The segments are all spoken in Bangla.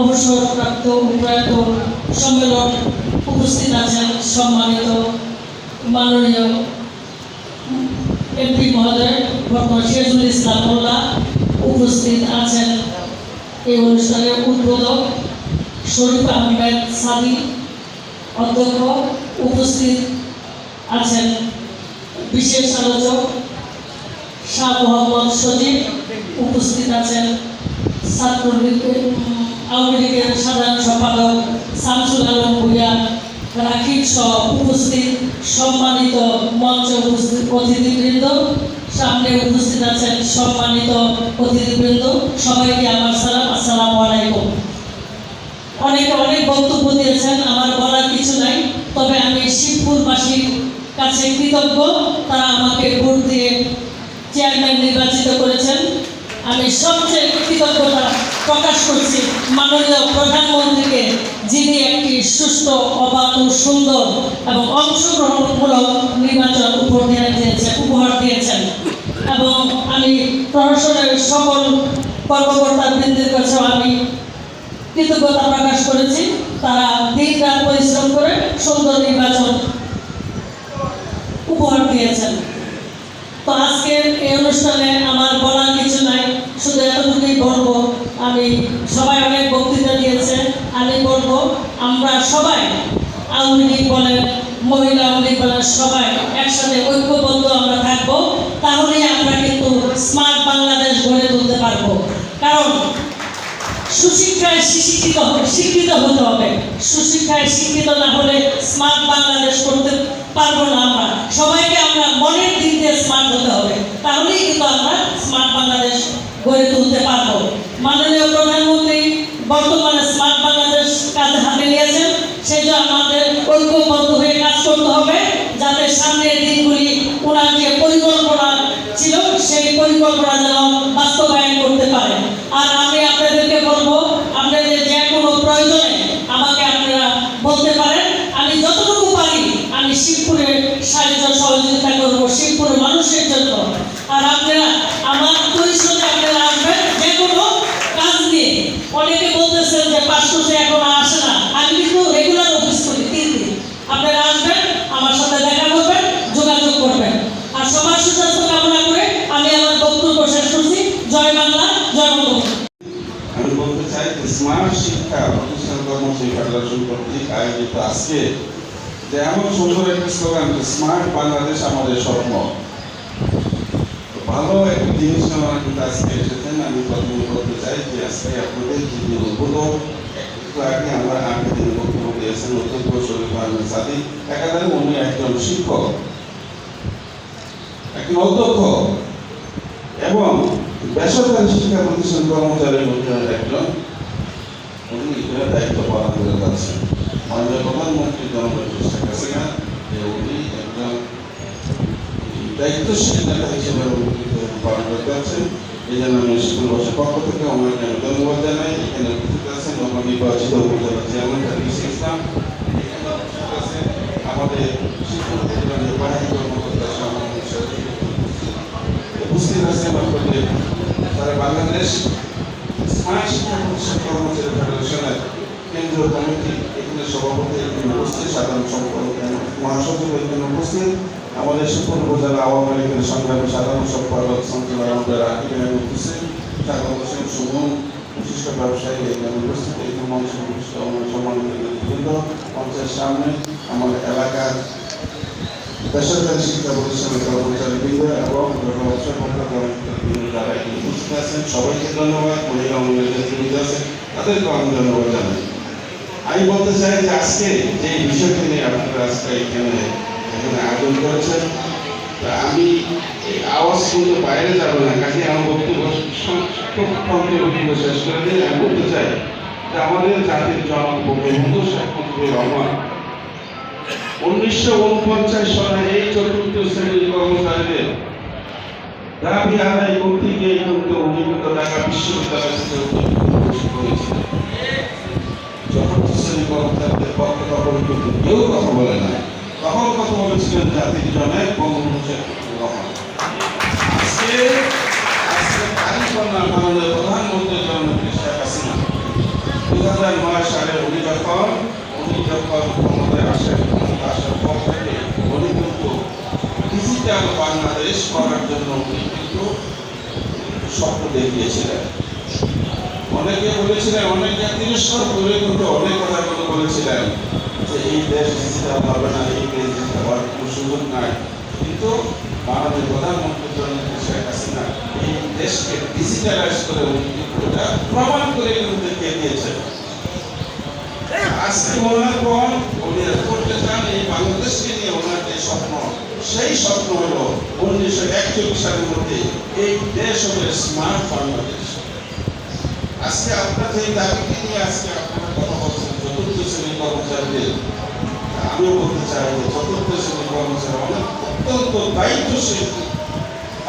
অবসরপ্রাপ্ত প্রয়াত সম্মেলন উপস্থিত আছেন সম্মানিত মাননীয় এমপি মহোদয়, ডক্টর সিরাজুল ইসলাম মোল্লা উপস্থিত আছেন। এই অনুষ্ঠানের উদ্বোধক শরীফ আহমেদ সাদি, অধ্যক্ষ, উপস্থিত আছেন বিশেষ আলোচক শাহ মোহাম্মদ সজিব, উপস্থিত আছেন ছাত্রলীগের আওয়ামী লীগের সাধারণ সম্পাদক শামসুল আলম ভুইয়া সহ উপস্থিত সম্মানিত মঞ্চে উপস্থিত অতিথিবৃন্দ, সামনে উপস্থিত আছেন সম্মানিত অতিথিবৃন্দ, সবাইকে আমার সালাম, আসসালামু আলাইকুম। অনেকে অনেক বক্তব্য দিয়েছেন আমার বলার কিছু নাই তবে আমি শিবপুরবাসীর কাছে কৃতজ্ঞ তারা আমাকে ভোট দিয়ে চেয়ারম্যান নির্বাচিত করেছেন। আমি সবচেয়ে কৃতজ্ঞতা প্রকাশ করছি মাননীয় প্রধানমন্ত্রীকে, যিনি একটি সুস্থ অবাধ সুন্দর এবং অংশগ্রহণমূলক নির্বাচন উপহার দিয়েছেন উপহার দিয়েছেন। এবং আমি প্রশাসনের সকল কর্মকর্তা বৃন্দের কাছেও আমি কৃতজ্ঞতা প্রকাশ করেছি। তারা দিন রাত পরিশ্রম করে সুন্দর নির্বাচন উপহার দিয়েছেন। তো আজকের এই অনুষ্ঠানে আমার বলার কিছু নাই, শুধু এতটুকুই বলব, আমি সবাই অনেক বক্তৃতা দিয়েছে, আমি বলব, আমরা সবাই আওয়ামী লীগ বলেন, মহিলা আওয়ামী লীগ বলেন, সবাই একসাথে ঐক্যবদ্ধ আমরা থাকব, তাহলেই আমরা কিন্তু স্মার্ট বাংলাদেশ গড়ে তুলতে পারব। কারণ সুশিক্ষায় শিক্ষিত শিক্ষিত হতে হবে। সুশিক্ষায় শিক্ষিত না হলে স্মার্ট বাংলাদেশ করতে পারব না আমরা। সবাইকে আমরা মনের দিক দিয়ে স্মার্ট হতে হবে। তাহলেই কিন্তু আমরা স্মার্ট বাংলাদেশ গড়ে তুলতে পারব। মাননীয় প্রধানমন্ত্রী বর্তমানে স্মার্ট বাংলাদেশ কাজে হাতে নিয়েছেন। সেই আমাদের ঐক্যবদ্ধ হয়ে কাজ করতে হবে, যাতে সামনের দিনগুলি ওনার যে পরিকল্পনা ছিল সেই পরিকল্পনা যেন বাস্তবায়ন করতে পারে আর আমি আপনাদেরকে বলব আপনাদের যে কোনো প্রয়োজনে আমাকে আপনারা বলতে পারেন আমি যতটুকু পারি আমি শিবপুরের সাহায্য সহযোগিতা করব শিবপুরের মানুষের জন্য আর আপনারা আমার পরিষদে আপনারা আসবেন যে কোনো কাজ নিয়ে অনেকে বলতেছেন যে পাঁচশোতে এখন আসে না আমি কিন্তু রেগুলার অফিস করি তিন দিন আপনারা আসবেন আমার সাথে দেখা করবেন যোগাযোগ করবেন আর সবার সুস্বাস্থ্য কামনা করে আমি আমার বক্তব্য শেষ করছি জয় বাংলা জয় বঙ্গবন্ধু আমি বলতে চাই যে স্মার্ট শিক্ষা প্রতিষ্ঠান কর্মসূচি ফেডারেশন কর্তৃক আয়োজিত আজকে যে এমন সুন্দর একটা স্লোগান স্মার্ট বাংলাদেশ আমাদের স্বপ্ন ভালো একটা জিনিস আমার কিন্তু আজকে এসেছেন আমি প্রথমে বলতে চাই যে আজকে আপনাদের যিনি আগে আমরা আগে তিনি বক্তব্য দিয়েছেন অধ্যক্ষ শরীফ আহমেদ একাধারে উনি একজন শিক্ষক একজন অধ্যক্ষ এবং বেসরকারি শিক্ষা প্রতিষ্ঠান কর্মচারীর মধ্যে একজন এখানে দায়িত্ব পালন করে যাচ্ছেন মাননীয় প্রধানমন্ত্রী জননেত্রী শেখ হাসিনা উনি একজন দায়িত্বশীল নেতা হিসেবে পালন করে যাচ্ছেন। এই জন্য আমি স্কুলবাসীর পক্ষ থেকে ওনাকে আমি ধন্যবাদ জানাই। এখানে উপস্থিত আছেন নবনির্বাচিত উপজেলা চেয়ারম্যান হাফিজ ইসলাম। আমাদের শিক্ষক প্রতিষ্ঠানের বাহিনী কর্মকর্তা সামান্য উপস্থিত আছেন আপনাদের তারা বাংলাদেশ শিক্ষা প্রতিষ্ঠান সভাপতি সাধারণ সম্পাদক মহাসচিব উপস্থিত আমাদের শিবপুর উপজেলা আওয়ামী লীগের সাধারণ সম্পাদক সঞ্চয় আমাদের এখানে উপস্থিত স্বাগত হোসেন সুমন বিশিষ্ট ব্যবসায়ী সম্মানিত সামনে আমাদের এলাকার বেসরকারি শিক্ষা প্রতিষ্ঠানের কর্মচারীবৃন্দ এবং যারা এখানে উপস্থিত আছেন সবাইকে ধন্যবাদ। মহিলা নেতৃবৃন্দ আছেন তাদেরকেও আমি ধন্যবাদ জানাই। আমি বলতে চাই যে আজকে আমি আওয়াজ শুনতে বাইরে যাব না, কাজে আমি বলতে চাই আমাদের জাতির জনক বঙ্গবন্ধু শেখ মুজিবুর উনিশশো উনপঞ্চাশ সালে এই চতুর্থ শ্রেণির কর্মচারীদের দাবি আদায় করতে গিয়ে কিন্তু উনি কিন্তু ঢাকা বিশ্ববিদ্যালয় থেকে ঘোষিত হয়েছিলেন কর্মচারীদের পক্ষে তখন কিন্তু কেউ কথা বলে না তখন কথা বলেছিল ছিলেন জাতির জনক বঙ্গবন্ধু শেখ রহমান আজকে আজকে কারিকন্যা মাননীয় প্রধানমন্ত্রী জননেত্রী শেখ হাসিনা দু হাজার নয় সালে উনি যখন উনি যখন ক্ষমতায় আসেন ক্ষমতা আসার পর থেকে উনি কিন্তু ডিজিটাল বাংলাদেশ করার জন্য উনি কিন্তু স্বপ্ন দেখিয়েছিলেন। অনেকে বলেছিলেন, অনেকে তিরস্কার করে কিন্তু অনেক কথাগুলো বলেছিলেন যে এই দেশ ডিজিটাল হবে না, এই দেশ ডিজিটাল হওয়ার কোনো সুযোগ নাই। কিন্তু মাননীয় প্রধানমন্ত্রী জননেত্রী শেখ হাসিনা এই দেশকে ডিজিটালাইজ করে প্রমাণ করে কিন্তু দেখিয়ে দিয়েছেন। আজকে ওনার পর উনি করতে চান এই বাংলাদেশকে নিয়ে ওনার যে স্বপ্ন সেই স্বপ্ন হলো উনিশশো একচল্লিশ সালের মধ্যে এই দেশ হবে স্মার্ট বাংলাদেশ। আজকে আপনার যে দাবিকে নিয়ে আজকে আপনারা কথা বলছেন চতুর্থ শ্রেণির কর্মচারীদের, আমিও বলতে চাই যে চতুর্থ শ্রেণির কর্মচারী অনেক অত্যন্ত দায়িত্বশীল।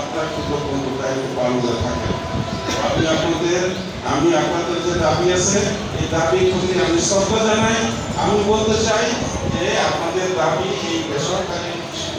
আপনার কিন্তু অত্যন্ত দায়িত্ব পালন করে থাকেন আমি আপনাদের আমি আপনাদের যে দাবি আছে, এই দাবির প্রতি আমি শ্রদ্ধা জানাই। আমি বলতে চাই যে আপনাদের দাবি এই বেসরকারি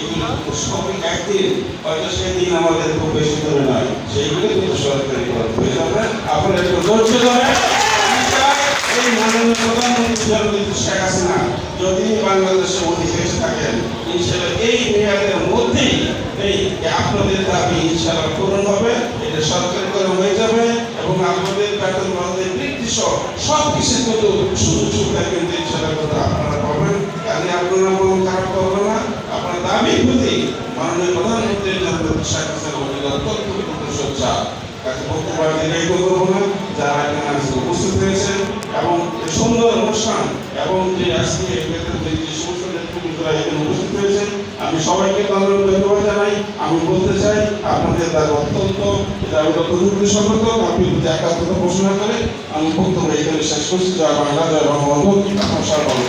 এগুলি সবই এই মাননীয় প্রধানমন্ত্রী শেখ এই আপনাদের দাবি ইনশাল্লাহ পূরণ হবে এটা সরকারি করে হয়ে যাবে এবং আপনাদের বেতন সব কিছু সুযোগ সুবিধা কিন্তু ইনশাল্লাহ আপনারা পাবেন কাজে আপনারা মন খারাপ করবেন না আপনার দাবি প্রতি মাননীয় প্রধানমন্ত্রী জননেত্রী শেখ হাসিনা উনি অত্যন্ত আমি সবাইকে ধন্যবাদ ধন্যবাদ জানাই। আমি বলতে চাই, আপনাদের দ্বারা অত্যন্ত প্রযুক্তি সম্পর্ক আপনি যদি একাত্মতা ঘোষণা করে আমি বক্তব্য এখানে শেষ করছি। জয় বাংলা, জয় বঙ্গবন্ধু। আপনার সর্বঙ্গ